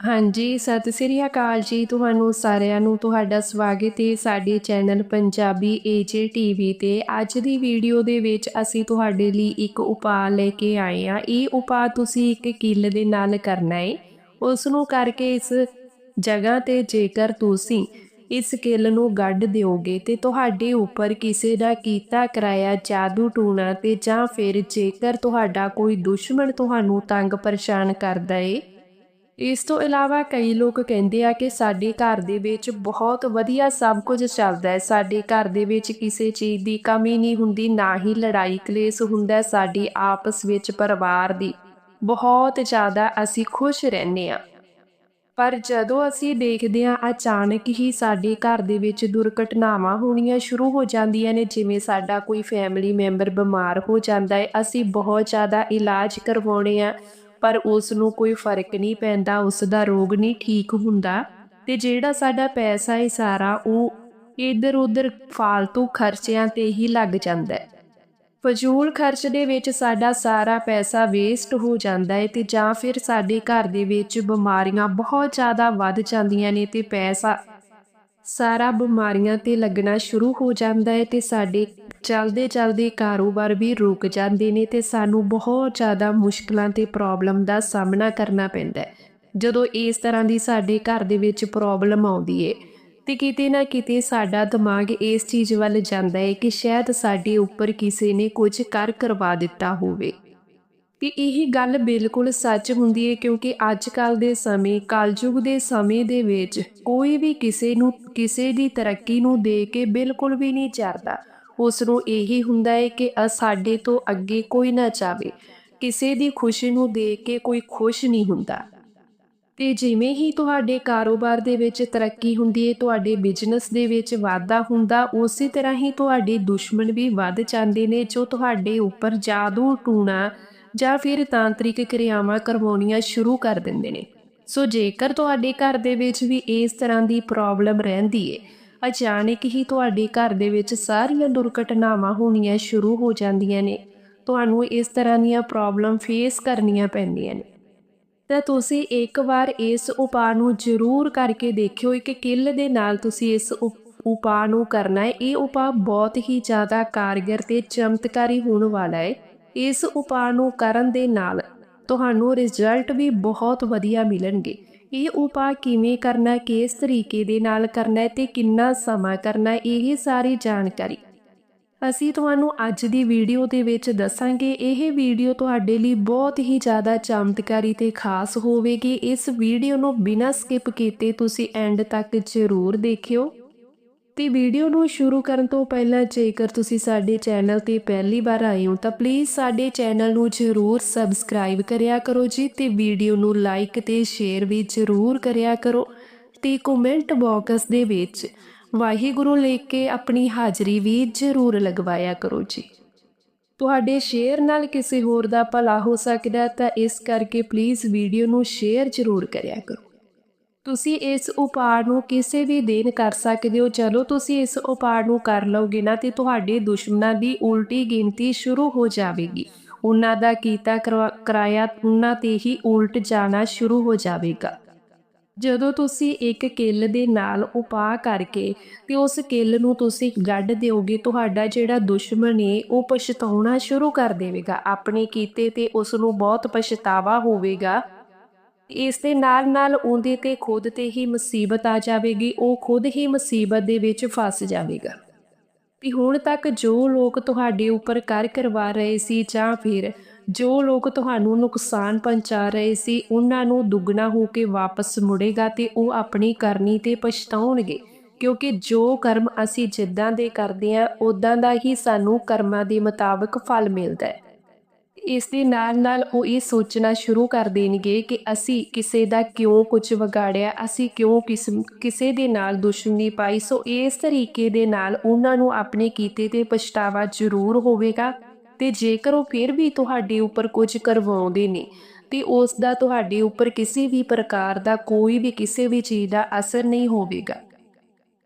ਹਾਂਜੀ, ਸਤਿ ਸ੍ਰੀ ਅਕਾਲ ਜੀ ਤੁਹਾਨੂੰ ਸਾਰਿਆਂ ਨੂੰ। ਤੁਹਾਡਾ ਸਵਾਗਤ ਹੈ ਸਾਡੇ ਚੈਨਲ ਪੰਜਾਬੀ ਏਜੇ ਟੀਵੀ ਤੇ। ਅੱਜ ਦੀ ਵੀਡੀਓ ਦੇ ਵਿੱਚ ਅਸੀਂ ਤੁਹਾਡੇ ਲਈ ਇੱਕ ਉਪਾਅ ਲੈ ਕੇ ਆਏ ਆ ਇਹ ਉਪਾਅ ਤੁਸੀਂ ਇੱਕ ਕਿੱਲ ਦੇ ਨਾਲ ਕਰਨਾ ਹੈ। ਉਸ ਨੂੰ ਕਰਕੇ ਇਸ ਜਗ੍ਹਾ ਤੇ ਜੇਕਰ ਤੁਸੀਂ ਇਸ ਕਿੱਲ ਨੂੰ ਗੱਡ ਦਿਓਗੇ ਤੇ ਤੁਹਾਡੇ ਉੱਪਰ ਕਿਸੇ ਦਾ ਕੀਤਾ ਕਰਾਇਆ ਜਾਦੂ ਟੂਣਾ ਤੇ ਜਾਂ ਫਿਰ ਜੇਕਰ ਤੁਹਾਡਾ ਕੋਈ ਦੁਸ਼ਮਣ ਤੁਹਾਨੂੰ ਤੰਗ ਪਰੇਸ਼ਾਨ ਕਰਦਾ ਏ ਇਸ ਤੋਂ ਇਲਾਵਾ ਕਈ ਲੋਕ ਕਹਿੰਦੇ ਆ ਕਿ ਸਾਡੇ ਘਰ ਦੇ ਵਿੱਚ ਬਹੁਤ ਵਧੀਆ ਸਭ ਕੁਝ ਚੱਲਦਾ ਹੈ। ਸਾਡੇ ਘਰ ਦੇ ਵਿੱਚ ਕਿਸੇ ਚੀਜ਼ ਦੀ ਕਮੀ ਨਹੀਂ ਹੁੰਦੀ, ਨਾ ਹੀ ਲੜਾਈ ਕਲੇਸ਼ ਹੁੰਦਾ ਸਾਡੀ ਆਪਸ ਵਿੱਚ ਪਰਿਵਾਰ ਦੀ। ਬਹੁਤ ਜ਼ਿਆਦਾ ਅਸੀਂ ਖੁਸ਼ ਰਹਿੰਦੇ ਆ ਪਰ ਜਦੋਂ ਅਸੀਂ ਦੇਖਦੇ ਹਾਂ, ਅਚਾਨਕ ਹੀ ਸਾਡੇ ਘਰ ਦੇ ਵਿੱਚ ਦੁਰਘਟਨਾਵਾਂ ਹੋਣੀਆਂ ਸ਼ੁਰੂ ਹੋ ਜਾਂਦੀਆਂ ਨੇ, ਜਿਵੇਂ ਸਾਡਾ ਕੋਈ ਫੈਮਿਲੀ ਮੈਂਬਰ ਬਿਮਾਰ ਹੋ ਜਾਂਦਾ ਹੈ, ਅਸੀਂ ਬਹੁਤ ਜ਼ਿਆਦਾ ਇਲਾਜ ਕਰਵਾਉਣੇ ਆ। ਪਰ ਉਸ ਨੂੰ ਕੋਈ ਫ਼ਰਕ ਨਹੀਂ ਪੈਂਦਾ ਉਸ ਦਾ ਰੋਗ ਨਹੀਂ ਠੀਕ ਹੁੰਦਾ ਤੇ ਜਿਹੜਾ ਸਾਡਾ ਪੈਸਾ ਹੈ ਸਾਰਾ ਉਹ ਇੱਧਰ ਉੱਧਰ ਫਾਲਤੂ ਖਰਚਿਆਂ ਤੇ ਹੀ ਲੱਗ ਜਾਂਦਾ ਹੈ। ਫਜ਼ੂਲ ਖਰਚ ਦੇ ਵਿੱਚ ਸਾਡਾ ਸਾਰਾ ਪੈਸਾ ਵੇਸਟ ਹੋ ਜਾਂਦਾ ਹੈ ਤੇ ਜਾਂ ਫਿਰ ਸਾਡੇ ਘਰ ਦੇ ਵਿੱਚ ਬਿਮਾਰੀਆਂ ਬਹੁਤ ਜ਼ਿਆਦਾ ਵੱਧ ਜਾਂਦੀਆਂ ਨੇ ਤੇ ਪੈਸਾ ਸਾਰਾ ਬਿਮਾਰੀਆਂ ਤੇ ਲੱਗਣਾ ਸ਼ੁਰੂ ਹੋ ਜਾਂਦਾ ਹੈ ਤੇ ਸਾਡੇ ਚਲਦੇ ਚਲਦੇ ਕਾਰੋਬਾਰ ਵੀ ਰੁਕ ਜਾਂਦੇ ਨੇ ਤੇ ਸਾਨੂੰ ਬਹੁਤ ਜ਼ਿਆਦਾ ਮੁਸ਼ਕਲਾਂ ਤੇ ਪ੍ਰੋਬਲਮ ਦਾ ਸਾਹਮਣਾ ਕਰਨਾ ਪੈਂਦਾ ਹੈ। ਜਦੋਂ ਇਸ ਤਰ੍ਹਾਂ ਦੀ ਸਾਡੇ ਘਰ ਦੇ ਵਿੱਚ ਪ੍ਰੋਬਲਮ ਆਉਂਦੀ ਏ ਤੇ ਕਿਤੇ ਨਾ ਕਿਤੇ ਸਾਡਾ ਦਿਮਾਗ ਇਸ ਚੀਜ਼ ਵੱਲ ਜਾਂਦਾ ਹੈ ਕਿ ਸ਼ਾਇਦ ਸਾਡੇ ਉੱਪਰ ਕਿਸੇ ਨੇ ਕੁਝ ਕਰ ਕਰਵਾ ਦਿੱਤਾ ਹੋਵੇ। ਤੇ ਇਹ ਗੱਲ ਬਿਲਕੁਲ ਸੱਚ ਹੁੰਦੀ ਹੈ ਕਿਉਂਕਿ ਅੱਜ ਕੱਲ ਦੇ ਸਮੇਂ, ਕਲਯੁਗ ਦੇ ਸਮੇਂ ਦੇ ਵਿੱਚ ਕੋਈ ਵੀ ਕਿਸੇ ਨੂੰ, ਕਿਸੇ ਦੀ ਤਰੱਕੀ ਨੂੰ ਦੇ ਕੇ ਬਿਲਕੁਲ ਵੀ ਨਹੀਂ ਚਰਦਾ ਉਸ ਨੂੰ ਇਹੀ ਹੁੰਦਾ ਹੈ ਕਿ ਅ ਸਾਡੇ ਤੋਂ ਅੱਗੇ ਕੋਈ ਨਾ ਚਾਵੇ ਕਿਸੇ ਦੀ ਖੁਸ਼ੀ ਨੂੰ ਦੇਖ ਕੇ ਕੋਈ ਖੁਸ਼ ਨਹੀਂ ਹੁੰਦਾ। ਤੇ ਜਿਵੇਂ ਹੀ ਤੁਹਾਡੇ ਕਾਰੋਬਾਰ ਦੇ ਵਿੱਚ ਤਰੱਕੀ ਹੁੰਦੀ ਹੈ ਤੁਹਾਡੇ ਬਿਜ਼ਨਸ ਦੇ ਵਿੱਚ ਵਾਧਾ ਹੁੰਦਾ, ਉਸੇ ਤਰ੍ਹਾਂ ਹੀ ਤੁਹਾਡੇ ਦੁਸ਼ਮਣ ਵੀ ਵੱਧ ਜਾਂਦੇ ਨੇ, ਜੋ ਤੁਹਾਡੇ ਉੱਪਰ ਜਾਦੂ ਟੂਣਾ ਜਾਂ ਫਿਰ ਤਾਂਤਰਿਕ ਕਿਰਿਆਵਾਂ ਕਰਵਾਉਣੀਆਂ ਸ਼ੁਰੂ ਕਰ ਦਿੰਦੇ ਨੇ। ਸੋ ਜੇਕਰ ਤੁਹਾਡੇ ਘਰ ਦੇ ਵਿੱਚ ਵੀ ਇਸ ਤਰ੍ਹਾਂ ਦੀ ਪ੍ਰੋਬਲਮ ਰਹਿੰਦੀ ਹੈ ਅਚਾਨਕ ਹੀ ਤੁਹਾਡੇ ਘਰ ਦੇ ਵਿੱਚ ਸਾਰੀਆਂ ਦੁਰਘਟਨਾਵਾਂ ਹੋਣੀਆਂ ਸ਼ੁਰੂ ਹੋ ਜਾਂਦੀਆਂ ਨੇ। ਤੁਹਾਨੂੰ ਇਸ ਤਰ੍ਹਾਂ ਦੀਆਂ ਪ੍ਰੋਬਲਮ ਫੇਸ ਕਰਨੀਆਂ ਪੈਂਦੀਆਂ ਨੇ। ਤਾਂ ਤੁਸੀਂ ਇੱਕ ਵਾਰ ਇਸ ਉਪਾਅ ਨੂੰ ਜ਼ਰੂਰ ਕਰਕੇ ਦੇਖਿਓ ਇੱਕ ਕਿੱਲ ਦੇ ਨਾਲ ਤੁਸੀਂ ਇਸ ਉਪਾਅ ਨੂੰ ਕਰਨਾ ਹੈ। ਇਹ ਉਪਾਅ ਬਹੁਤ ਹੀ ਜ਼ਿਆਦਾ ਕਾਰਗਰ ਤੇ ਚਮਤਕਾਰੀ ਹੋਣ ਵਾਲਾ ਹੈ। ਇਸ ਉਪਾਅ ਨੂੰ ਕਰਨ ਦੇ ਨਾਲ ਤੁਹਾਨੂੰ ਰਿਜ਼ਲਟ ਵੀ ਬਹੁਤ ਵਧੀਆ ਮਿਲਣਗੇ। ਇਹ ਉਪਾਅ ਕਿਵੇਂ ਕਰਨਾ, ਕਿਸ ਤਰੀਕੇ ਦੇ ਨਾਲ ਕਰਨਾ ਤੇ ਕਿੰਨਾ ਸਮਾਂ ਕਰਨਾ, ਇਹ ਸਾਰੀ ਜਾਣਕਾਰੀ। ਅਸੀਂ ਤੁਹਾਨੂੰ ਅੱਜ ਦੀ ਵੀਡੀਓ ਦੇ ਵਿੱਚ ਦੱਸਾਂਗੇ। ਇਹ ਵੀਡੀਓ ਤੁਹਾਡੇ ਲਈ ਬਹੁਤ ਹੀ ਜ਼ਿਆਦਾ ਚਮਤਕਾਰੀ ਤੇ ਖਾਸ ਹੋਵੇਗੀ। ਇਸ ਵੀਡੀਓ ਨੂੰ ਬਿਨਾਂ ਸਕਿਪ ਕੀਤੇ ਤੁਸੀਂ ਐਂਡ ਤੱਕ ਜ਼ਰੂਰ ਦੇਖਿਓ। ਤੇ ਵੀਡੀਓ ਨੂੰ ਸ਼ੁਰੂ ਕਰਨ ਤੋਂ ਪਹਿਲਾਂ ਜੇਕਰ ਤੁਸੀਂ ਸਾਡੇ ਚੈਨਲ ਤੇ ਪਹਿਲੀ ਵਾਰ ਆਏ ਹੋ ਤਾਂ ਪਲੀਜ਼ ਸਾਡੇ ਚੈਨਲ ਨੂੰ ਜ਼ਰੂਰ ਸਬਸਕ੍ਰਾਈਬ ਕਰਿਆ ਕਰੋ ਜੀ ਤੇ ਵੀਡੀਓ ਨੂੰ ਲਾਈਕ ਤੇ ਸ਼ੇਅਰ ਵੀ ਜ਼ਰੂਰ ਕਰਿਆ ਕਰੋ ਤੇ ਕਮੈਂਟ ਬਾਕਸ ਦੇ ਵਿੱਚ ਵਾਹਿਗੁਰੂ ਲਿਖ ਕੇ ਆਪਣੀ ਹਾਜ਼ਰੀ ਵੀ ਜ਼ਰੂਰ ਲਗਵਾਇਆ ਕਰੋ ਜੀ। ਤੁਹਾਡੇ ਸ਼ੇਅਰ ਨਾਲ ਕਿਸੇ ਹੋਰ ਦਾ ਭਲਾ ਹੋ ਸਕਦਾ ਤਾਂ ਇਸ ਕਰਕੇ ਪਲੀਜ਼ ਵੀਡੀਓ ਨੂੰ ਸ਼ੇਅਰ ਜ਼ਰੂਰ ਕਰਿਆ ਕਰੋ। ਤੁਸੀਂ ਇਸ ਉਪਾਅ ਨੂੰ ਕਿਸੇ ਵੀ ਦਿਨ ਕਰ ਸਕਦੇ ਹੋ। ਚਲੋ, ਤੁਸੀਂ ਇਸ ਉਪਾਅ ਨੂੰ ਕਰ ਲਓਗੇ ਨਾ ਤੇ ਤੁਹਾਡੇ ਦੁਸ਼ਮਣਾਂ ਦੀ ਉਲਟੀ ਗਿਣਤੀ ਸ਼ੁਰੂ ਹੋ ਜਾਵੇਗੀ। ਉਹਨਾਂ ਦਾ ਕੀਤਾ ਕਰਾਇਆ ਉਹਨਾਂ ਤੇ ਹੀ ਉਲਟ ਜਾਣਾ ਸ਼ੁਰੂ ਹੋ ਜਾਵੇਗਾ। ਜਦੋਂ ਤੁਸੀਂ ਇੱਕ ਕਿੱਲ ਦੇ ਨਾਲ ਉਪਾਅ ਕਰਕੇ ਤੇ ਉਸ ਕਿੱਲ ਨੂੰ ਤੁਸੀਂ ਗੱਡ ਦਿਓਗੇ, ਤੁਹਾਡਾ ਜਿਹੜਾ ਦੁਸ਼ਮਣ ਹੈ ਉਹ ਪਛਤਾਉਣਾ ਸ਼ੁਰੂ ਕਰ ਦੇਵੇਗਾ। ਆਪਣੇ ਕੀਤੇ ਤੇ ਉਸ ਨੂੰ ਬਹੁਤ ਪਛਤਾਵਾ ਹੋਵੇਗਾ। ਇਸ ਦੇ ਨਾਲ ਨਾਲ ਉਹਦੇ ਤੇ ਖੁਦ ਤੇ ਹੀ ਮੁਸੀਬਤ ਆ ਜਾਵੇਗੀ, ਉਹ ਖੁਦ ਹੀ ਮੁਸੀਬਤ ਦੇ ਵਿੱਚ ਫਸ ਜਾਵੇਗਾ। ਵੀ ਹੁਣ ਤੱਕ ਜੋ ਲੋਕ ਤੁਹਾਡੇ ਉੱਪਰ ਕਰ ਕਰਵਾ ਰਹੇ ਸੀ ਜਾਂ ਫਿਰ ਜੋ ਲੋਕ ਤੁਹਾਨੂੰ ਨੁਕਸਾਨ ਪਹੁੰਚਾ ਰਹੇ ਸੀ, ਉਹਨਾਂ ਨੂੰ ਦੁੱਗਣਾ ਹੋ ਕੇ ਵਾਪਸ ਮੁੜੇਗਾ ਤੇ ਉਹ ਆਪਣੀ ਕਰਨੀ ਤੇ ਪਛਤਾਉਣਗੇ। ਕਿਉਂਕਿ ਜੋ ਕਰਮ ਅਸੀਂ ਜਿੱਦਾਂ ਦੇ ਕਰਦੇ ਆ ਉਦਾਂ ਦਾ ਹੀ ਸਾਨੂੰ ਕਰਮਾਂ ਦੇ ਮੁਤਾਬਕ ਫਲ ਮਿਲਦਾ ਹੈ। ਇਸ ਦੇ ਨਾਲ ਨਾਲ ਉਹ ਇਹ ਸੋਚਣਾ ਸ਼ੁਰੂ ਕਰ ਦੇਣਗੇ ਕਿ ਅਸੀਂ ਕਿਸੇ ਦਾ ਕਿਉਂ ਕੁਝ ਵਿਗਾੜਿਆ, ਅਸੀਂ ਕਿਉਂ ਕਿਸ ਕਿਸੇ ਦੇ ਨਾਲ ਦੁਸ਼ਮਣੀ ਪਾਈ। ਸੋ ਇਸ ਤਰੀਕੇ ਦੇ ਨਾਲ ਉਹਨਾਂ ਨੂੰ ਆਪਣੇ ਕੀਤੇ ਤੇ ਪਛਤਾਵਾ ਜ਼ਰੂਰ ਹੋਵੇਗਾ ਤੇ ਜੇਕਰ ਉਹ ਫਿਰ ਵੀ ਤੁਹਾਡੇ ਉੱਪਰ ਕੁਝ ਕਰਵਾਉਂਦੇ ਨੇ ਤੇ ਉਸ ਦਾ ਤੁਹਾਡੇ ਉੱਪਰ ਕਿਸੇ ਵੀ ਪ੍ਰਕਾਰ ਦਾ ਕੋਈ ਵੀ ਕਿਸੇ ਵੀ ਚੀਜ਼ ਦਾ ਅਸਰ ਨਹੀਂ ਹੋਵੇਗਾ।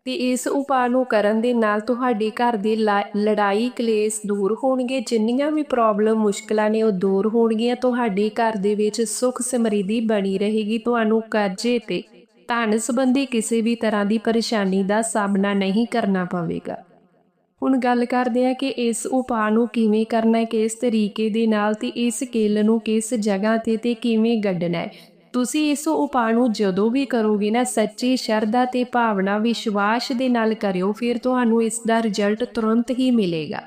ਤੇ ਇਸ ਉਪਾਅ ਨੂੰ ਕਰਨ ਦੇ ਨਾਲ ਤੁਹਾਡੇ ਘਰ ਦੇ ਲਾ- ਲੜਾਈ ਕਲੇਸ਼ ਦੂਰ ਹੋਣਗੇ, ਜਿੰਨੀਆਂ ਵੀ ਪ੍ਰੋਬਲਮ ਮੁਸ਼ਕਲਾਂ ਨੇ ਉਹ ਦੂਰ ਹੋਣਗੀਆਂ, ਤੁਹਾਡੇ ਘਰ ਦੇ ਵਿੱਚ ਸੁੱਖ ਸਮਰਿੱਧੀ ਬਣੀ ਰਹੇਗੀ, ਤੁਹਾਨੂੰ ਕਰਜ਼ੇ ਤੇ ਧਨ ਸੰਬੰਧੀ ਕਿਸੇ ਵੀ ਤਰ੍ਹਾਂ ਦੀ ਪਰੇਸ਼ਾਨੀ ਦਾ ਸਾਹਮਣਾ ਨਹੀਂ ਕਰਨਾ ਪਵੇਗਾ। ਹੁਣ ਗੱਲ ਕਰਦੇ ਆ ਕਿ ਇਸ ਉਪਾਅ ਨੂੰ ਕਿਵੇਂ ਕਰਨਾ ਹੈ, ਕਿਸ ਤਰੀਕੇ ਦੇ ਨਾਲ ਤੇ ਇਸ ਕਿੱਲ ਨੂੰ ਕਿਸ ਜਗ੍ਹਾ ਤੇ ਤੇ ਕਿਵੇਂ ਗੱਡਣਾ ਹੈ। ਤੁਸੀਂ ਇਸ ਉਪਾਅ ਨੂੰ ਜਦੋਂ ਵੀ ਕਰੋਗੇ ਨਾ, ਸੱਚੀ ਸ਼ਰਧਾ ਤੇ ਭਾਵਨਾ ਵਿਸ਼ਵਾਸ ਦੇ ਨਾਲ ਕਰਿਓ, ਫਿਰ ਤੁਹਾਨੂੰ ਇਸ ਦਾ ਰਿਜ਼ਲਟ ਤੁਰੰਤ ਹੀ ਮਿਲੇਗਾ।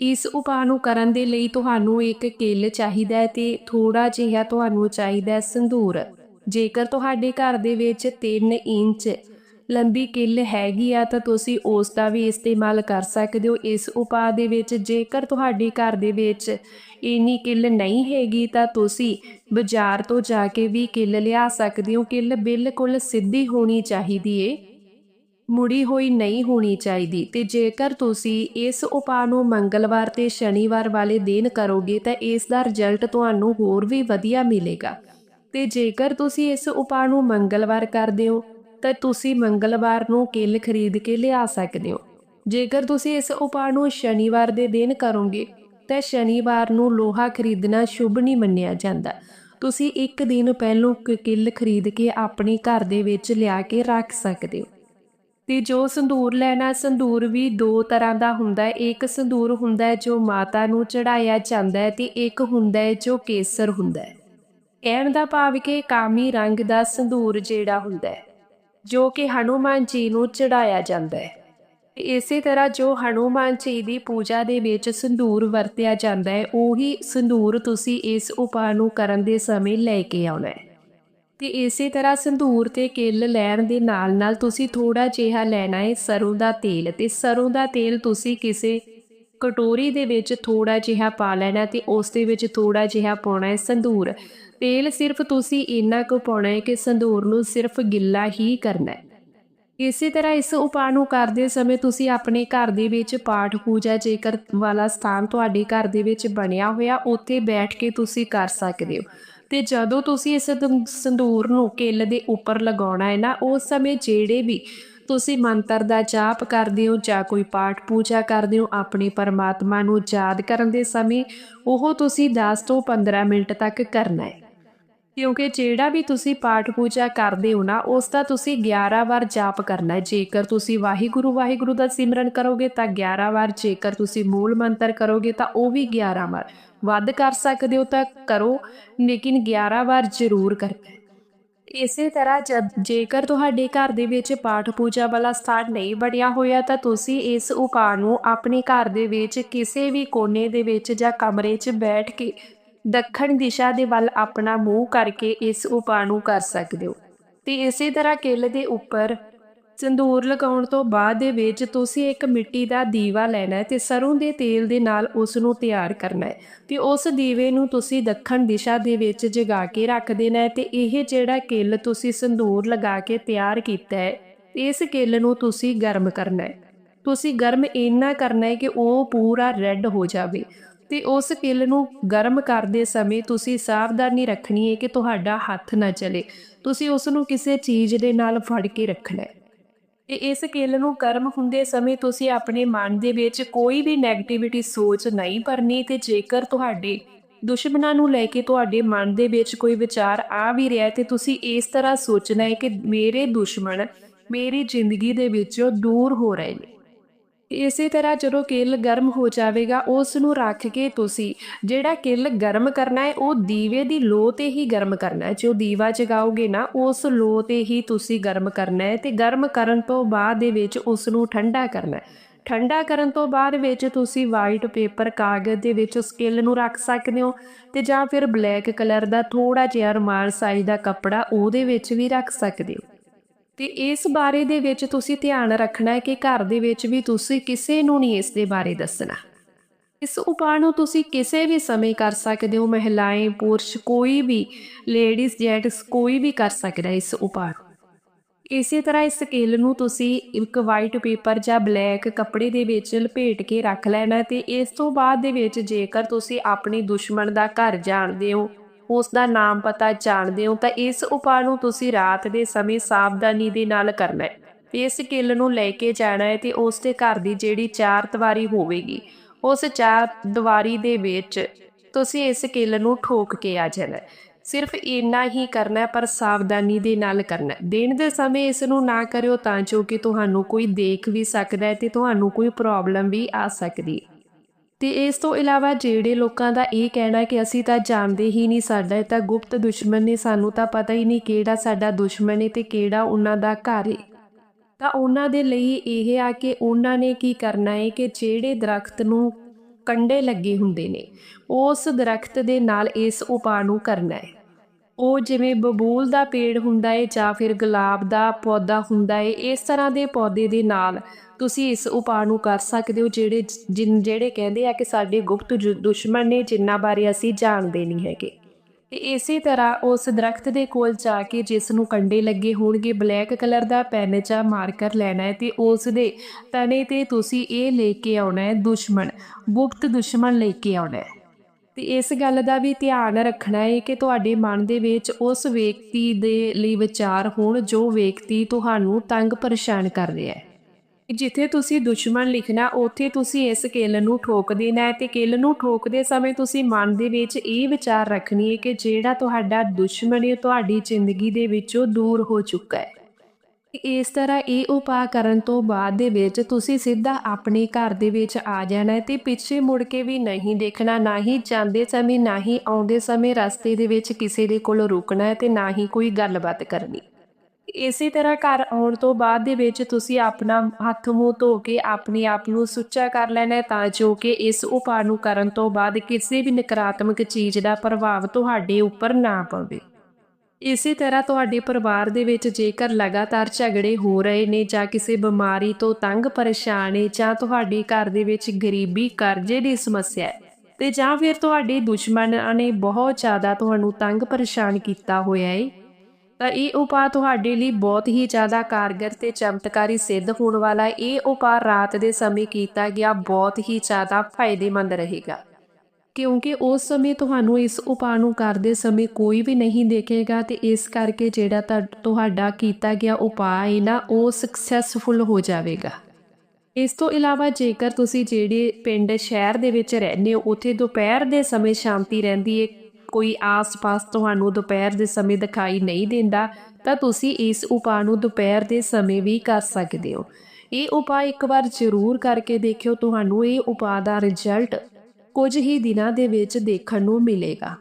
ਇਸ ਉਪਾਅ ਨੂੰ ਕਰਨ ਦੇ ਲਈ ਤੁਹਾਨੂੰ ਇੱਕ ਕਿੱਲ ਚਾਹੀਦਾ ਹੈ ਤੇ ਥੋੜਾ ਜਿਹਾ ਤੁਹਾਨੂੰ ਚਾਹੀਦਾ ਹੈ ਸੰਧੂਰ ਜੇਕਰ ਤੁਹਾਡੇ ਘਰ ਦੇ ਵਿੱਚ 3 ਇੰਚ ਲੰਬੀ ਕਿੱਲ ਹੈਗੀ ਆ, ਤਾਂ ਤੁਸੀਂ ਉਸ ਦਾ ਵੀ ਇਸਤੇਮਾਲ ਕਰ ਸਕਦੇ ਹੋ। ਇਸ ਉਪਾਅ ਦੇ ਵਿੱਚ ਜੇਕਰ ਤੁਹਾਡੇ ਘਰ ਦੇ ਵਿੱਚ ਇੰਨੀ ਕਿੱਲ ਨਹੀਂ ਹੈਗੀ, ਤਾਂ ਤੁਸੀਂ ਬਾਜ਼ਾਰ ਤੋਂ ਜਾ ਕੇ ਵੀ ਕਿੱਲ ਲਿਆ ਸਕਦੇ ਹੋ। ਕਿੱਲ ਬਿਲਕੁਲ ਸਿੱਧੀ ਹੋਣੀ ਚਾਹੀਦੀ ਏ, ਮੁੜੀ ਹੋਈ ਨਹੀਂ ਹੋਣੀ ਚਾਹੀਦੀ। ਤੇ ਜੇਕਰ ਤੁਸੀਂ ਇਸ ਉਪਾਅ ਨੂੰ ਮੰਗਲਵਾਰ ਤੇ ਸ਼ਨੀਵਾਰ ਵਾਲੇ ਦਿਨ ਕਰੋਗੇ, ਤਾਂ ਇਸ ਦਾ ਰਿਜ਼ਲਟ ਤੁਹਾਨੂੰ ਹੋਰ ਵੀ ਵਧੀਆ ਮਿਲੇਗਾ। ਤੇ ਜੇਕਰ ਤੁਸੀਂ ਇਸ ਉਪਾਅ ਨੂੰ ਮੰਗਲਵਾਰ ਕਰਦੇ ਹੋ ਤਾਂ ਤੁਸੀਂ ਮੰਗਲਵਾਰ ਨੂੰ ਕਿੱਲ ਖਰੀਦ ਕੇ ਲਿਆ ਸਕਦੇ ਹੋ। ਜੇਕਰ ਤੁਸੀਂ ਇਸ ਉਪਾਅ ਨੂੰ ਸ਼ਨੀਵਾਰ ਦੇ ਦਿਨ ਕਰੋਗੇ, ਤਾਂ ਸ਼ਨੀਵਾਰ ਨੂੰ ਲੋਹਾ ਖਰੀਦਣਾ ਸ਼ੁਭ ਨਹੀਂ ਮੰਨਿਆ ਜਾਂਦਾ। ਤੁਸੀਂ ਇੱਕ ਦਿਨ ਪਹਿਲਾਂ ਕਿੱਲ ਖਰੀਦ ਕੇ ਆਪਣੇ ਘਰ ਦੇ ਵਿੱਚ ਲਿਆ ਕੇ ਰੱਖ ਸਕਦੇ ਹੋ। ਤੇ ਜੋ ਸੰਧੂਰ ਲੈਣਾ ਸੰਧੂਰ ਵੀ ਦੋ ਤਰ੍ਹਾਂ ਦਾ ਹੁੰਦਾ ਹੈ। ਇੱਕ ਸੰਧੂਰ ਹੁੰਦਾ ਹੈ ਜੋ ਮਾਤਾ ਨੂੰ ਚੜਾਇਆ ਜਾਂਦਾ ਹੈ ਤੇ ਇੱਕ ਹੁੰਦਾ ਹੈ ਜੋ ਕੇਸਰ ਹੁੰਦਾ ਹੈ। ਕਹਿਣ ਦਾ ਭਾਵ ਕਿ ਕਾਮੀ ਰੰਗ ਦਾ ਸੰਧੂਰ ਜਿਹੜਾ ਹੁੰਦਾ ਹੈ। ਜੋ ਕਿ ਹਨੂਮਾਨ ਜੀ ਨੂੰ ਚੜਾਇਆ ਜਾਂਦਾ ਹੈ। ਇਸੇ ਤਰ੍ਹਾਂ ਜੋ ਹਨੂਮਾਨ ਜੀ ਦੀ ਪੂਜਾ ਦੇ ਵਿੱਚ ਸੰਧੂਰ ਵਰਤਿਆ ਜਾਂਦਾ ਹੈ, ਉਹੀ ਸੰਧੂਰ ਤੁਸੀਂ ਇਸ ਉਪਾਅ ਨੂੰ ਕਰਨ ਦੇ ਸਮੇਂ ਲੈ ਕੇ ਆਉਣਾ ਹੈ। ਤੇ ਇਸੇ ਤਰ੍ਹਾਂ ਸੰਧੂਰ ਤੇ ਕਿੱਲ ਲੈਣ ਦੇ ਨਾਲ ਨਾਲ ਤੁਸੀਂ ਥੋੜਾ ਜਿਹਾ ਲੈਣਾ ਹੈ ਸਰੋਂ ਦਾ ਤੇਲ ਤੇ ਸਰੋਂ ਦਾ ਤੇਲ ਤੁਸੀਂ ਕਿਸੇ ਕਟੋਰੀ ਦੇ ਵਿੱਚ ਥੋੜਾ ਜਿਹਾ ਪਾ ਲੈਣਾ ਤੇ ਉਸ ਦੇ ਵਿੱਚ ਥੋੜਾ ਜਿਹਾ ਪਾਉਣਾ ਹੈ ਸੰਧੂਰ ਤੇਲ ਸਿਰਫ ਤੁਸੀਂ ਇੰਨਾ ਕੁ ਪਾਉਣਾ ਹੈ ਕਿ ਸੰਧੂਰ ਨੂੰ ਸਿਰਫ ਗਿੱਲਾ ਹੀ ਕਰਨਾ ਹੈ। ਇਸੇ ਤਰ੍ਹਾਂ ਇਸ ਉਪਾਅ ਨੂੰ ਕਰਦੇ ਸਮੇਂ ਤੁਸੀਂ ਆਪਣੇ ਘਰ ਦੇ ਵਿੱਚ ਪਾਠ ਪੂਜਾ ਜੇਕਰ ਵਾਲਾ ਸਥਾਨ ਤੁਹਾਡੇ ਘਰ ਦੇ ਵਿੱਚ ਬਣਿਆ ਹੋਇਆ, ਉੱਥੇ ਬੈਠ ਕੇ ਤੁਸੀਂ ਕਰ ਸਕਦੇ ਹੋ। ਤੇ ਜਦੋਂ ਤੁਸੀਂ ਇਸ ਦੰ- ਨੂੰ ਕਿੱਲ ਦੇ ਉੱਪਰ ਲਗਾਉਣਾ ਹੈ ਨਾ, ਉਸ ਸਮੇਂ ਜਿਹੜੇ ਵੀ ਤੁਸੀਂ ਮੰਤਰ ਦਾ ਜਾਪ ਕਰਦੇ ਹੋ ਜਾਂ ਕੋਈ ਪਾਠ ਪੂਜਾ ਕਰਦੇ ਹੋ, ਆਪਣੇ ਪਰਮਾਤਮਾ ਨੂੰ ਯਾਦ ਕਰਨ ਦੇ ਸਮੇਂ, ਉਹ ਤੁਸੀਂ 10 ਤੋਂ 15 ਮਿੰਟ ਤੱਕ ਕਰਨਾ ਹੈ। ਕਿਉਂਕਿ ਜਿਹੜਾ ਵੀ ਤੁਸੀਂ ਪਾਠ ਪੂਜਾ ਕਰਦੇ ਹੋ ਨਾ, ਉਸ ਦਾ ਤੁਸੀਂ 11 ਵਾਰ ਜਾਪ ਕਰਨਾ ਹੈ। ਜੇਕਰ ਤੁਸੀਂ ਵਾਹਿਗੁਰੂ ਵਾਹਿਗੁਰੂ ਦਾ ਸਿਮਰਨ ਕਰੋਗੇ ਤਾਂ 11 ਵਾਰ, ਜੇਕਰ ਤੁਸੀਂ ਮੂਲ ਮੰਤਰ ਕਰੋਗੇ ਤਾਂ ਉਹ ਵੀ 11 ਵਾਰ। ਵੱਧ ਕਰ ਸਕਦੇ ਹੋ ਤਾਂ ਕਰੋ, ਲੇਕਿਨ 11 ਵਾਰ ਜ਼ਰੂਰ ਕਰਨਾ ਇਸੇ ਤਰ੍ਹਾਂ ਜਦ ਜੇਕਰ ਤੁਹਾਡੇ ਘਰ ਦੇ ਵਿੱਚ ਪਾਠ ਪੂਜਾ ਵਾਲਾ ਸਥਾਨ ਨਹੀਂ ਬਣਿਆ ਹੋਇਆ ਤਾਂ ਤੁਸੀਂ ਇਸ ਉਪਾਅ ਨੂੰ ਆਪਣੇ ਘਰ ਦੇ ਵਿੱਚ ਕਿਸੇ ਵੀ ਕੋਨੇ ਦੇ ਵਿੱਚ ਜਾਂ ਕਮਰੇ 'ਚ ਬੈਠ ਕੇ ਦੱਖਣ ਦਿਸ਼ਾ ਦੇ ਵੱਲ ਆਪਣਾ ਮੂੰਹ ਕਰਕੇ ਇਸ ਉਪਾਅ ਨੂੰ ਕਰ ਸਕਦੇ ਹੋ। ਤੇ ਇਸੇ ਤਰ੍ਹਾਂ ਕਿੱਲ ਦੇ ਉੱਪਰ ਸੰਧੂਰ ਲਗਾਉਣ ਤੋਂ ਬਾਅਦ ਦੇ ਵਿੱਚ ਤੁਸੀਂ ਇੱਕ ਮਿੱਟੀ ਦਾ ਦੀਵਾ ਲੈਣਾ ਹੈ ਤੇ ਸਰੋਂ ਦੇ ਤੇਲ ਦੇ ਨਾਲ ਉਸ ਨੂੰ ਤਿਆਰ ਕਰਨਾ ਹੈ। ਤੇ ਉਸ ਦੀਵੇ ਨੂੰ ਤੁਸੀਂ ਦੱਖਣ ਦਿਸ਼ਾ ਦੇ ਵਿੱਚ ਜਗਾ ਕੇ ਰੱਖ ਦੇਣਾ ਹੈ ਤੇ ਇਹ ਜਿਹੜਾ ਕਿੱਲ ਤੁਸੀਂ ਸੰਧੂਰ ਲਗਾ ਕੇ ਤਿਆਰ ਕੀਤਾ ਹੈ, ਇਸ ਕਿੱਲ ਨੂੰ ਤੁਸੀਂ ਗਰਮ ਕਰਨਾ ਹੈ। ਤੁਸੀਂ ਗਰਮ ਇੰਨਾ ਕਰਨਾ ਹੈ ਕਿ ਉਹ ਪੂਰਾ ਰੈੱਡ ਹੋ ਜਾਵੇ। ਤੇ ਉਸ ਕਿੱਲ ਨੂੰ ਗਰਮ ਕਰਦੇ ਸਮੇਂ ਤੁਸੀਂ ਸਾਵਧਾਨੀ ਰੱਖਣੀ ਹੈ ਕਿ ਤੁਹਾਡਾ ਹੱਥ ਨਾ ਚਲੇ। ਤੁਸੀਂ ਉਸ ਨੂੰ ਕਿਸੇ ਚੀਜ਼ ਦੇ ਨਾਲ ਫੜ ਕੇ ਰੱਖਣਾ ਹੈ। ਤੇ ਇਸ ਕਿੱਲ ਨੂੰ ਗਰਮ ਹੁੰਦੇ ਸਮੇਂ ਤੁਸੀਂ ਆਪਣੇ ਮਨ ਦੇ ਵਿੱਚ ਕੋਈ ਵੀ 네ਗੇਟਿਵਿਟੀ ਸੋਚ ਨਹੀਂ ਭਰਨੀ ਤੇ ਜੇਕਰ ਤੁਹਾਡੇ ਦੁਸ਼ਮਣਾਂ ਨੂੰ ਲੈ ਕੇ ਤੁਹਾਡੇ ਮਨ ਦੇ ਵਿੱਚ ਕੋਈ ਵਿਚਾਰ ਆ ਵੀ ਰਿਹਾ ਹੈ ਤੇ ਤੁਸੀਂ ਇਸ ਤਰ੍ਹਾਂ ਸੋਚਣਾ ਹੈ ਕਿ ਮੇਰੇ ਦੁਸ਼ਮਣ ਮੇਰੀ ਜ਼ਿੰਦਗੀ ਦੇ ਵਿੱਚੋਂ ਦੂਰ ਹੋ ਰਹੇ ਨੇ। ਇਸੇ ਤਰ੍ਹਾਂ ਜਦੋਂ ਕਿੱਲ ਗਰਮ ਹੋ ਜਾਵੇਗਾ ਉਸ ਨੂੰ ਰੱਖ ਕੇ ਤੁਸੀਂ ਜਿਹੜਾ ਕਿੱਲ ਗਰਮ ਕਰਨਾ ਹੈ, ਉਹ ਦੀਵੇ ਦੀ ਲੋ ਤੇ ਹੀ ਗਰਮ ਕਰਨਾ ਹੈ। ਜੋ ਦੀਵਾ ਜਗਾਓਗੇ ਨਾ, ਉਸ ਲੋ ਤੇ ਹੀ ਤੁਸੀਂ ਗਰਮ ਕਰਨਾ ਹੈ ਤੇ ਗਰਮ ਕਰਨ ਤੋਂ ਬਾਅਦ ਦੇ ਵਿੱਚ ਉਸ ਨੂੰ ਠੰਡਾ ਕਰਨਾ ਹੈ। ਠੰਡਾ ਕਰਨ ਤੋਂ ਬਾਅਦ ਵਿੱਚ ਤੁਸੀਂ ਵਾਈਟ ਪੇਪਰ ਕਾਗਜ਼ ਦੇ ਵਿੱਚ ਉਸ ਕਿੱਲ ਨੂੰ ਰੱਖ ਸਕਦੇ ਹੋ ਤੇ ਜਾਂ ਫਿਰ ਬਲੈਕ ਕਲਰ ਦਾ ਥੋੜਾ ਜਿਹਾ ਰੁਮਾਲ ਸਾਈਜ਼ ਦਾ ਕੱਪੜਾ ਉਹਦੇ ਵਿੱਚ ਵੀ ਰੱਖ ਸਕਦੇ ਹੋ। ਤੇ ਇਸ ਬਾਰੇ ਦੇ ਵਿੱਚ ਤੁਸੀਂ ਧਿਆਨ ਰੱਖਣਾ ਹੈ ਕਿ ਘਰ ਦੇ ਵਿੱਚ ਵੀ ਤੁਸੀਂ ਕਿਸੇ ਨੂੰ ਨਹੀਂ ਇਸ ਦੇ ਬਾਰੇ ਦੱਸਣਾ। ਇਸ ਉਪਾਅ ਨੂੰ ਤੁਸੀਂ ਕਿਸੇ ਵੀ ਸਮੇਂ ਕਰ ਸਕਦੇ ਹੋ ਮਹਿਲਾएं ਪੁਰਸ਼, ਕੋਈ ਵੀ ਲੇਡੀਜ਼ ਜੈਂਟਸ ਕੋਈ ਵੀ ਕਰ ਸਕਦਾ ਇਸ ਉਪਾਅ ਇਸੇ ਤਰ੍ਹਾਂ ਇਸ ਸਕੇਲ ਨੂੰ ਤੁਸੀਂ ਇੱਕ ਵਾਈਟ ਪੇਪਰ ਜਾਂ ਬਲੈਕ ਕੱਪੜੇ ਦੇ ਵਿੱਚ ਲਪੇਟ ਕੇ ਰੱਖ ਲੈਣਾ ਹੈ ਤੇ ਇਸ ਤੋਂ ਬਾਅਦ ਦੇ ਵਿੱਚ ਜੇਕਰ ਤੁਸੀਂ ਆਪਣੀ ਦੁਸ਼ਮਣ ਦਾ ਘਰ ਜਾਣਦੇ ਹੋ ਉਸ ਦਾ ਨਾਮ ਪਤਾ ਜਾਣਦੇ ਹੋ ਤਾਂ ਇਸ ਉਪਾਅ ਨੂੰ ਤੁਸੀਂ ਰਾਤ ਦੇ ਸਮੇਂ ਸਾਵਧਾਨੀ ਦੇ ਨਾਲ ਕਰਨਾ ਹੈ। ਇਸ ਕਿੱਲ ਨੂੰ ਲੈ ਕੇ ਜਾਣਾ ਹੈ ਤੇ ਉਸ ਦੇ ਘਰ ਦੀ ਜਿਹੜੀ ਚਾਰ ਦੀਵਾਰੀ ਹੋਵੇਗੀ, ਉਸ ਚਾਰ ਦੀਵਾਰੀ ਦੇ ਵਿੱਚ ਤੁਸੀਂ ਇਸ ਕਿੱਲ ਨੂੰ ਠੋਕ ਕੇ ਆ ਜਾਣਾ ਸਿਰਫ ਇੰਨਾ ਹੀ ਕਰਨਾ ਪਰ ਸਾਵਧਾਨੀ ਦੇ ਨਾਲ ਕਰਨਾ ਦਿਨ ਦੇ ਸਮੇਂ ਇਸ ਨੂੰ ਨਾ ਕਰਿਓ ਤਾਂ ਜੋ ਕਿ ਤੁਹਾਨੂੰ ਕੋਈ ਦੇਖ ਵੀ ਸਕਦਾ ਹੈ ਤੇ ਤੁਹਾਨੂੰ ਕੋਈ ਪ੍ਰੋਬਲਮ ਵੀ ਆ ਸਕਦੀ ਹੈ। ਤੇ ਇਸ ਤੋਂ ਇਲਾਵਾ ਜਿਹੜੇ ਲੋਕਾਂ ਦਾ ਇਹ ਕਹਿਣਾ ਕਿ ਅਸੀਂ ਤਾਂ ਜਾਣਦੇ ਹੀ ਨਹੀਂ, ਸਾਡਾ ਇਹ ਤਾਂ ਗੁਪਤ ਦੁਸ਼ਮਣ ਨੇ, ਸਾਨੂੰ ਤਾਂ ਪਤਾ ਹੀ ਨਹੀਂ ਕਿਹੜਾ ਸਾਡਾ ਦੁਸ਼ਮਣ ਹੈ ਤੇ ਕਿਹੜਾ ਉਹਨਾਂ ਦਾ ਘਰ ਹੈ। ਤਾਂ ਉਹਨਾਂ ਦੇ ਲਈ ਇਹ ਆ ਕਿ ਉਹਨਾਂ ਨੇ ਕੀ ਕਰਨਾ ਹੈ ਕਿ ਜਿਹੜੇ ਦਰਖਤ ਨੂੰ ਕੰਡੇ ਲੱਗੇ ਹੁੰਦੇ ਨੇ, ਉਸ ਦਰਖਤ ਦੇ ਨਾਲ ਇਸ ਉਪਾਅ ਨੂੰ ਕਰਨਾ ਹੈ। ਉਹ ਜਿਵੇਂ ਬਬੂਲ ਦਾ ਪੇੜ ਹੁੰਦਾ ਹੈ ਜਾਂ ਫਿਰ ਗੁਲਾਬ ਦਾ ਪੌਦਾ ਹੁੰਦਾ ਹੈ, ਇਸ ਤਰ੍ਹਾਂ ਦੇ ਪੌਦੇ ਦੇ ਨਾਲ ਤੁਸੀਂ ਇਸ ਉਪਾਅ ਨੂੰ ਕਰ ਸਕਦੇ ਹੋ ਜਿਹੜੇ ਜਿਨ, ਜਿਹੜੇ ਕਹਿੰਦੇ ਆ ਕਿ ਸਾਡੇ ਗੁਪਤ ਜੁ- ਦੁਸ਼ਮਣ ਨੇ ਜਿਨ੍ਹਾਂ ਬਾਰੇ ਅਸੀਂ ਜਾਣਦੇ ਨਹੀਂ ਹੈਗੇ। ਤੇ ਇਸੇ ਤਰ੍ਹਾਂ ਉਸ ਦਰਖਤ ਦੇ ਕੋਲ ਜਾ ਕੇ ਜਿਸ ਨੂੰ ਕੰਡੇ ਲੱਗੇ ਹੋਣਗੇ, ਬਲੈਕ ਕਲਰ ਦਾ ਪੈਨ ਜਾਂ ਮਾਰਕਰ ਲੈਣਾ ਹੈ ਤੇ ਉਸ ਦੇ ਤਣੇ ਤੇ ਤੁਸੀਂ ਇਹ ਲੈ ਕੇ ਆਉਣਾ ਹੈ ਦੁਸ਼ਮਣ, ਗੁਪਤ ਦੁਸ਼ਮਣ ਲੈ ਕੇ ਆਉਣਾ ਹੈ। ਤੇ ਇਸ ਗੱਲ ਦਾ ਵੀ ਧਿਆਨ ਰੱਖਣਾ ਹੈ ਕਿ ਤੁਹਾਡੇ ਮਨ ਦੇ ਵਿੱਚ ਉਸ ਵਿਅਕਤੀ ਦੇ ਲਈ ਵਿਚਾਰ ਹੋਣ ਜੋ ਵਿਅਕਤੀ ਤੁਹਾਨੂੰ ਤੰਗ ਪਰੇਸ਼ਾਨ ਕਰ ਰਿਹਾ ਹੈ। ਜਿੱਥੇ ਤੁਸੀਂ ਦੁਸ਼ਮਣ ਲਿਖਣਾ, ਉੱਥੇ ਤੁਸੀਂ ਇਸ ਕਿੱਲ ਨੂੰ ਠੋਕ ਦੇਣਾ ਹੈ ਤੇ ਕਿੱਲ ਨੂੰ ਠੋਕਦੇ ਸਮੇਂ ਤੁਸੀਂ ਮਨ ਦੇ ਵਿੱਚ ਇਹ ਵਿਚਾਰ ਰੱਖਣੀ ਹੈ ਕਿ ਜਿਹੜਾ ਤੁਹਾਡਾ ਦੁਸ਼ਮਣ ਹੈ ਤੁਹਾਡੀ ਜ਼ਿੰਦਗੀ ਦੇ ਵਿੱਚੋਂ ਦੂਰ ਹੋ ਚੁੱਕਾ ਹੈ। ਇਸ ਤਰ੍ਹਾਂ ਇਹ ਉਪਾਅ ਕਰਨ ਤੋਂ ਬਾਅਦ ਦੇ ਵਿੱਚ ਤੁਸੀਂ ਸਿੱਧਾ ਆਪਣੇ ਘਰ ਦੇ ਵਿੱਚ ਆ ਜਾਣਾ ਹੈ ਤੇ ਪਿੱਛੇ ਮੁੜ ਕੇ ਵੀ ਨਹੀਂ ਦੇਖਣਾ, ਨਾ ਹੀ ਜਾਂਦੇ ਸਮੇਂ, ਨਾ ਹੀ ਆਉਂਦੇ ਸਮੇਂ ਰਸਤੇ ਦੇ ਵਿੱਚ ਕਿਸੇ ਦੇ ਕੋਲ ਰੁਕਣਾ ਹੈ ਤੇ ਨਾ ਹੀ ਕੋਈ ਗੱਲਬਾਤ ਕਰਨੀ। ਇਸੇ ਤਰ੍ਹਾਂ ਘਰ ਆਉਣ ਤੋਂ ਬਾਅਦ ਦੇ ਵਿੱਚ ਤੁਸੀਂ ਆਪਣਾ ਹੱਥ ਮੂੰਹ ਧੋ ਕੇ ਆਪਣੇ ਆਪ ਨੂੰ ਸੁੱਚਾ ਕਰ ਲੈਣਾ ਤਾਂ ਜੋ ਕਿ ਇਸ ਉਪਾਅ ਨੂੰ ਕਰਨ ਤੋਂ ਬਾਅਦ ਕਿਸੇ ਵੀ ਨਕਾਰਾਤਮਕ ਚੀਜ਼ ਦਾ ਪ੍ਰਭਾਵ ਤੁਹਾਡੇ ਉੱਪਰ ਨਾ ਪਵੇ। ਇਸੇ ਤਰ੍ਹਾਂ ਤੁਹਾਡੇ ਪਰਿਵਾਰ ਦੇ ਵਿੱਚ ਜੇਕਰ ਲਗਾਤਾਰ ਝਗੜੇ ਹੋ ਰਹੇ ਨੇ ਜਾਂ ਕਿਸੇ ਬਿਮਾਰੀ ਤੋਂ ਤੰਗ ਪਰੇਸ਼ਾਨ ਹੈ ਜਾਂ ਤੁਹਾਡੇ ਘਰ ਦੇ ਵਿੱਚ ਗਰੀਬੀ ਕਰਜ਼ੇ ਦੀ ਸਮੱਸਿਆ ਹੈ ਤੇ ਜਾਂ ਫਿਰ ਤੁਹਾਡੇ ਦੁਸ਼ਮਣਾਂ ਨੇ ਬਹੁਤ ਜ਼ਿਆਦਾ ਤੁਹਾਨੂੰ ਤੰਗ ਪਰੇਸ਼ਾਨ ਕੀਤਾ ਹੋਇਆ ਹੈ ਤਾਂ ਇਹ ਉਪਾਅ ਤੁਹਾਡੇ ਲਈ ਬਹੁਤ ਹੀ ਜ਼ਿਆਦਾ ਕਾਰਗਰ ਤੇ ਚਮਤਕਾਰੀ ਸਿੱਧ ਹੋਣ ਵਾਲਾ ਹੈ। ਇਹ ਉਪਾਅ ਰਾਤ ਦੇ ਸਮੇਂ ਕੀਤਾ ਗਿਆ ਬਹੁਤ ਹੀ ਜ਼ਿਆਦਾ ਫਾਇਦੇਮੰਦ ਰਹੇਗਾ ਕਿਉਂਕਿ ਉਸ ਸਮੇਂ ਤੁਹਾਨੂੰ ਇਸ ਉਪਾਅ ਨੂੰ ਕਰਦੇ ਸਮੇਂ ਕੋਈ ਵੀ ਨਹੀਂ ਦੇਖੇਗਾ ਤੇ ਇਸ ਕਰਕੇ ਜਿਹੜਾ ਤੁਹਾ- ਤੁਹਾਡਾ ਕੀਤਾ ਗਿਆ ਉਪਾਅ ਹੈ ਨਾ, ਉਹ ਸਕਸੈਸਫੁਲ ਹੋ ਜਾਵੇਗਾ ਇਸ ਤੋਂ ਇਲਾਵਾ ਜੇਕਰ ਤੁਸੀਂ ਜਿਹੜੇ ਪਿੰਡ ਸ਼ਹਿਰ ਦੇ ਵਿੱਚ ਰਹਿੰਦੇ ਹੋ, ਉੱਥੇ ਦੁਪਹਿਰ ਦੇ ਸਮੇਂ ਸ਼ਾਂਤੀ ਰਹਿੰਦੀ ਹੈ ਕੋਈ ਆਸ-ਪਾਸ ਤੁਹਾਨੂੰ ਦੁਪਹਿਰ ਦੇ ਸਮੇਂ ਦਿਖਾਈ ਨਹੀਂ ਦਿੰਦਾ, ਤਾਂ ਤੁਸੀਂ ਇਸ ਉਪਾਅ ਨੂੰ ਦੁਪਹਿਰ ਦੇ ਸਮੇਂ ਵੀ ਕਰ ਸਕਦੇ ਹੋ। ਇਹ ਉਪਾਅ ਇੱਕ ਵਾਰ ਜ਼ਰੂਰ ਕਰਕੇ ਦੇਖਿਓ, ਤੁਹਾਨੂੰ ਇਹ ਉਪਾਅ ਦਾ ਰਿਜ਼ਲਟ ਕੁਝ ਹੀ ਦਿਨਾਂ ਦੇ ਵਿੱਚ ਦੇਖਣ ਨੂੰ ਮਿਲੇਗਾ।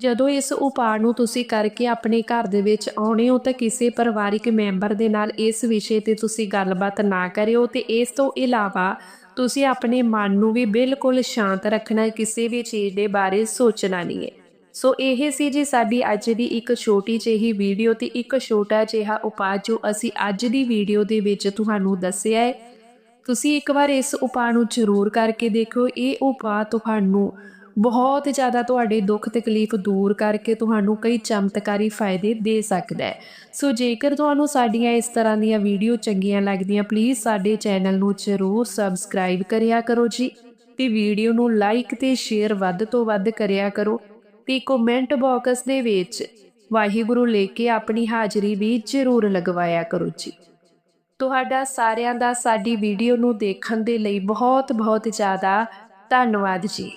ਜਦੋਂ ਇਸ ਉਪਾਅ ਨੂੰ ਤੁਸੀਂ ਕਰਕੇ ਆਪਣੇ ਘਰ ਦੇ ਵਿੱਚ ਆਉਣੇ ਹੋ, ਤਾਂ ਕਿਸੇ ਪਰਿਵਾਰਿਕ ਮੈਂਬਰ ਦੇ ਨਾਲ ਇਸ ਵਿਸ਼ੇ ਤੇ ਤੁਸੀਂ ਗੱਲਬਾਤ ਨਾ ਕਰਿਓ ਤੇ ਇਸ ਤੋਂ ਇਲਾਵਾ ਤੁਸੀਂ ਆਪਣੇ ਮਨ ਨੂੰ ਵੀ ਬਿਲਕੁਲ ਸ਼ਾਂਤ ਰੱਖਣਾ, ਕਿਸੇ ਵੀ ਚੀਜ਼ ਦੇ ਬਾਰੇ ਸੋਚਣਾ ਨਹੀਂ ਹੈ। ਸੋ ਇਹ ਸੀ ਜੀ ਸਾਡੀ ਅੱਜ ਦੀ ਇੱਕ ਛੋਟੀ ਜਿਹੀ ਵੀਡੀਓ ਤੇ ਇੱਕ ਛੋਟਾ ਜਿਹਾ ਉਪਾਅ ਜੋ ਅਸੀਂ ਅੱਜ ਦੀ ਵੀਡੀਓ ਦੇ ਵਿੱਚ ਤੁਹਾਨੂੰ ਦੱਸਿਆ ਹੈ। ਤੁਸੀਂ ਇੱਕ ਵਾਰ ਇਸ ਉਪਾਅ ਨੂੰ ਜ਼ਰੂਰ ਕਰਕੇ ਦੇਖੋ ਇਹ ਉਪਾਅ ਤੁਹਾਨੂੰ ਬਹੁਤ ਜ਼ਿਆਦਾ ਤੁਹਾਡੇ ਦੁੱਖ ਤਕਲੀਫ ਦੂਰ ਕਰਕੇ ਤੁਹਾਨੂੰ ਕਈ ਚਮਤਕਾਰੀ ਫਾਇਦੇ ਦੇ ਸਕਦਾ ਹੈ। ਸੋ ਜੇਕਰ ਤੁਹਾਨੂੰ ਸਾਡੀਆਂ ਇਸ ਤਰ੍ਹਾਂ ਦੀਆਂ ਵੀਡੀਓ ਚੰਗੀਆਂ ਲੱਗਦੀਆਂ ਪਲੀਜ਼ ਸਾਡੇ ਚੈਨਲ ਨੂੰ ਜ਼ਰੂਰ ਸਬਸਕ੍ਰਾਈਬ ਕਰਿਆ ਕਰੋ ਜੀ ਤੇ ਵੀਡੀਓ ਨੂੰ ਲਾਈਕ ਤੇ ਸ਼ੇਅਰ ਵੱਧ ਤੋਂ ਵੱਧ ਕਰਿਆ ਕਰੋ। ਤੇ ਕਮੈਂਟ ਬਾਕਸ ਦੇ ਵਿੱਚ ਵਾਹਿਗੁਰੂ ਲੈ ਕੇ ਆਪਣੀ ਹਾਜ਼ਰੀ ਵੀ ਜ਼ਰੂਰ ਲਗਵਾਇਆ ਕਰੋ ਜੀ। ਤੁਹਾਡਾ ਸਾਰਿਆਂ ਦਾ ਸਾਡੀ ਵੀਡੀਓ ਨੂੰ ਦੇਖਣ ਦੇ ਲਈ ਬਹੁਤ ਬਹੁਤ ਜ਼ਿਆਦਾ ਧੰਨਵਾਦ ਜੀ।